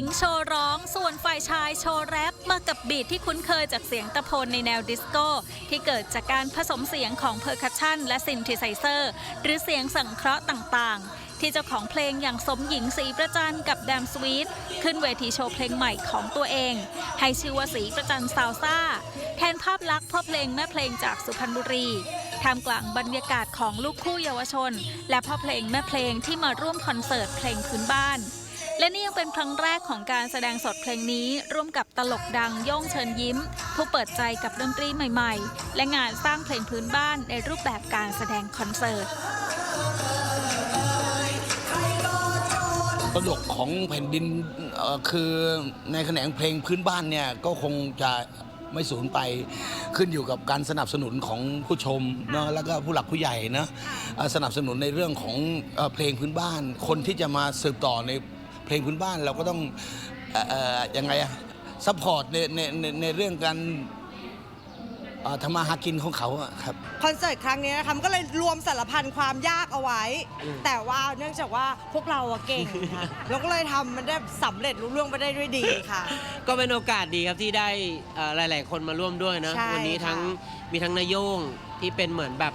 ญิงโชว์ร้อง ส่วนฝ่ายชายโชว์แรปมากับบีทที่คุ้นเคยจากเสียงตะโพนในแนวดิสโก้ ที่เกิดจากการผสมเสียงของเพอร์คัชชันและซินธิไซเซอร์ หรือเสียงสังเคราะห์ต่างๆ ที่เจ้าของเพลงอย่างสมหญิงสีประจันกับแดมสวีทขึ้นเวทีโชว์เพลงใหม่ของตัวเอง ให้ชื่อว่าสีประจันซาวซ่า แทนภาพลักษณ์พ่อเพลงแม่เพลงจากสุพรรณบุรีท่ามกลางบรรยากาศของลูกคู่เยาวชน และพ่อเพลงแม่เพลงที่มาร่วมคอนเสิร์ตเพลงพื้นบ้าน และนี่ยังเป็นครั้งแรกของการแสดงสดเพลงนี้ ร่วมกับตลกดังโย่งเชิญยิ้ม ผู้เปิดใจกับดนตรีใหม่ ๆ และงานสร้างเพลงพื้นบ้านในรูปแบบการแสดงคอนเสิร์ตตลกของแผ่นดินเอ่อคือในแขนงเพลงพื้นบ้านเนี่ยก็คงจะไม่สูญไปขึ้นอยู่กับการสนับสนุนของผู้ชมเนอะแล้วก็ผู้หลักผู้ใหญ่นะเอ่อสนับสนุนในเรื่องของเอ่อเพลงพื้นบ้าน คนที่จะมาสืบต่อใน เพลงพื้นบ้านเราก็ต้องเอ่อเอ่อยังไงอะซัพพอร์ตในในในในเรื่องการเอ่อทำมาหากินของเขาอะครับคอนเสิร์ตครั้งนี้นะคะมันก็เลยรวมสารพันความยากเอาไว้ แต่ว่าเนื่องจากว่าพวกเราอะเก่งค่ะเราก็เลยทำมันได้สำเร็จรุ่ล่วงไปได้ด้วยดีค่ะ ก็เป็นโอกาสดีครับที่ได้เอ่อหลาย ๆ คนมาร่วมด้วยนะใช่วันี้ทั้งค่ะมีทั้งนายโย่งที่เป็นเหมือนแบบ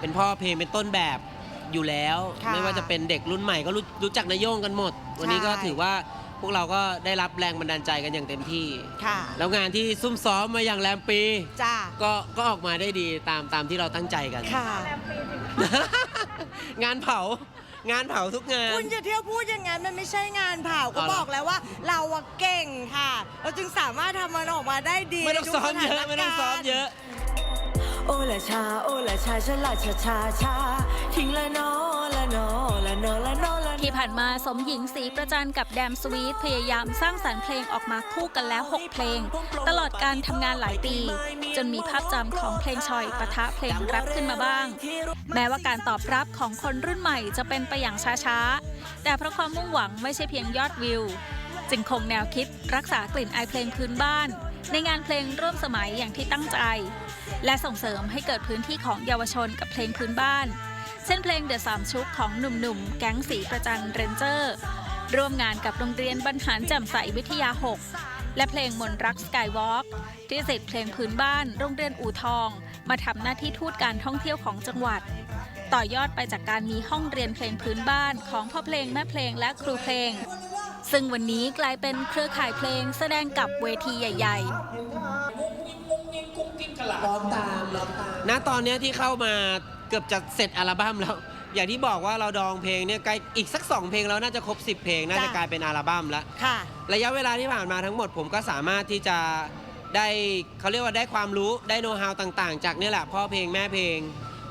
เป็นพ่อเพลงเป็นต้นแบบ อยู่แล้ว ค่ะไม่ว่าจะเป็นเด็กรุ่นใหม่ก็รู้รู้จักนายโย่งกันหมด วันนี้ก็ใช่ ถือว่าพวกเราก็ได้รับแรงบันดาลใจกันอย่างเต็มที่ ค่ะ แล้วงานที่ซุ่มซ้อมมาอย่างแรมปี จ้า ก็ก็ออกมาได้ดีตามตามที่เราตั้งใจกัน ค่ะ งานเผางานเผาทุกงาน คุณจะเที่ยวพูดอย่างนั้นมันไม่ใช่งานเผาก็เอาเหรอบอกแล้วว่าเราอะเก่งค่ะ เราจึงสามารถทำมันออกมาได้ดีไม่ต้องในทุกซ้อมเยอะสถานไม่ต้องซ้อมเยอะ โอละชา โอละชาชะละชาชาชาทิ้งละนอละนอละนอละนอละที่ผ่านมาสมหญิงสีประจันกับแดมสวีทพยายามสร้างสรรค์เพลงออกมาคู่กันแล้ว 6 เพลง ตลอดการทำงานหลายปี จนมีภาพจำของเพลงชอยปะทะเพลงแรปขึ้นมาบ้าง แม้ว่าการตอบรับของคนรุ่นใหม่จะเป็นไปอย่างช้าๆ แต่เพราะความมุ่งหวังไม่ใช่เพียงยอดวิว จึงคงแนวคิดรักษากลิ่นอายเพลงพื้นบ้าน ในงานเพลงร่วมสมัยอย่างที่ตั้งใจ และส่งเสริมให้เกิดพื้นที่ของเยาวชนกับเพลงพื้นบ้าน เช่นเพลงเดอะสามชุกของหนุ่มๆ แก๊งสีประจันเรนเจอร์ ร่วมงานกับโรงเรียนบรรหารแจ่มใสวิทยา 6 และเพลงมนรักสกายวอล์กที่สิทธิ์เพลงพื้นบ้าน โรงเรียนอู่ทอง มาทำหน้าที่ทูตการท่องเที่ยวของจังหวัด ต่อยอดไปจากการมีห้องเรียนเพลงพื้นบ้านของพ่อเพลงแม่เพลงและครูเพลง ซึ่งวันนี้กลายเป็นเครือข่ายเพลงแสดงกับเวทีใหญ่ๆร้องตามร้องตาม ณตอนเนี้ยที่เข้ามาเกือบจะเสร็จอัลบั้มแล้ว อย่างที่บอกว่าเราดองเพลงเนี่ยใกล้อีกสัก 2 เพลงแล้วน่าจะครบ 10 เพลง น่าจะจ้ะ กลายเป็นอัลบั้มแล้วค่ะ ระยะเวลาที่ผ่านมาทั้งหมดผมก็สามารถที่จะได้เขาเรียกว่าได้ความรู้ได้โน้ตฮาวต่างๆ จากเนี่ยแหละพ่อเพลงแม่เพลง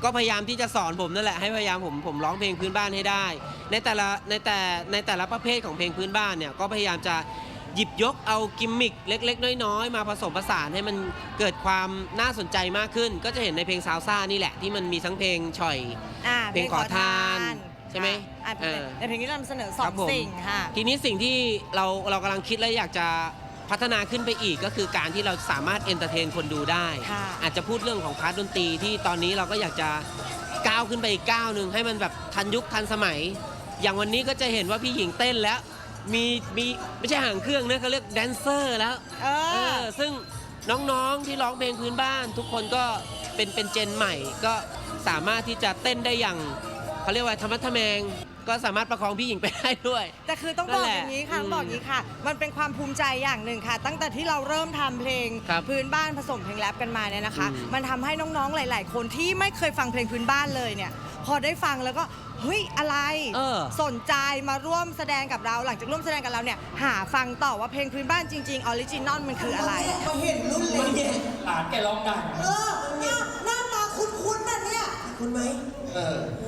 ก็พยายามที่จะสอนผมนั่นแหละให้พยายามผมผมร้องเพลงพื้นบ้านให้ได้ ในแต่ละในแต่ในแต่ละประเภทของเพลงพื้นบ้านเนี่ยก็พยายามจะหยิบยกเอากิมมิคเล็ก ๆ น้อยๆมาผสมผสานให้มันเกิดความน่าสนใจมากขึ้น ก็จะเห็นในเพลงซาวซ่านี่แหละที่มันมีทั้งเพลงฉ่อย อ่าเพลงขอทานใช่ไหมอ่าเออในเพลงนี้นำเสนอสอครังบผมสิ่งค่ะ ทีนี้สิ่งที่เราเรากำลังคิดและอยากจะ พัฒนาขึ้นไปอีกก็คือการที่เราสามารถเอนเตอร์เทนคนดูได้ ค่ะอาจจะพูดเรื่องของพาร์ทดนตรีที่ตอนนี้เราก็อยากจะก้าวขึ้นไปอีกก้าวหนึ่งให้มันแบบทันยุคทันสมัย อย่างวันนี้ก็จะเห็นว่าพี่หญิงเต้นแล้วมีมีไม่ใช่หางเครื่องนะเขาเรียกแดนเซอร์แล้ว เอเออ อซึ่งน้องๆที่ร้องเพลงพื้นบ้าน ทุกคนก็เป็นเป็นเจนใหม่ ก็สามารถที่จะเต้นได้อย่างเขาเรียกว่าธรรมะทะแมง ก็สามารถประคองพี่หญิงไปได้ด้วย แต่คือต้องนั่บอนกแหละอย่างนี้ค่ะอืมบอกอย่างนี้ค่ะ มันเป็นความภูมิใจอย่างหนึ่งค่ะ ตั้งแต่ที่เราเริ่มทำเพลงครับพื้นบ้านผสมเพลงแรปกันมาเนี่ยนะคะ อืมมันทำให้น้องๆหลาย ๆ คนที่ไม่เคยฟังเพลงพื้นบ้านเลยเนี่ย พอได้ฟังแล้วก็เฮ้ยอะไรเออสนใจมาร่วมแสดงกับเราหลังจากร่วมแสดงกับเราเนี่ยหาฟังต่อว่าเพลงพื้นบ้านจริงๆออริจินอลมันคืออะไรมาเห็นรุ่นเล็กหลานแกร้องได้เออหน้าหน้าตาคุ้นๆน่ะเนี่ย คุณไหม เออข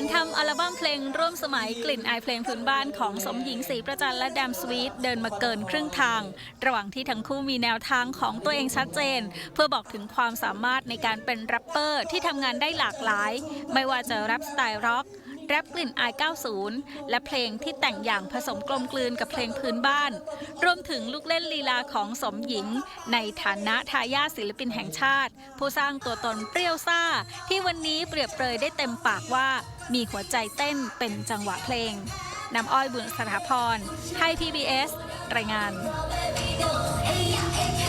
นทำอัลบั้มเพลงร่วมสมัยกลิ่นอายเพลงพื้นบ้านของสมหญิงศรีประจันและแดมสวีทเดินมาเกินครึ่งทาง ระหว่างที่ทั้งคู่มีแนวทางของตัวเองชัดเจน เพื่อบอกถึงความสามารถในการเป็นแรปเปอร์ที่ทำงานได้หลากหลาย ไม่ว่าจะแรปสไตล์ร็อก แรปกลิ่นอาย 90 และเพลงที่แต่งอย่างผสมกลมกลืนกับเพลงพื้นบ้าน รวมถึงลูกเล่นลีลาของสมหญิง ในฐานะทายาทศิลปินแห่งชาติ ผู้สร้างตัวตนเปรี้ยวซ่า ที่วันนี้เปรียบเปรยได้เต็มปากว่า มีหัวใจเต้นเป็นจังหวะเพลงนำอ้อยบุญสถาพร ไทย PBS รายงาน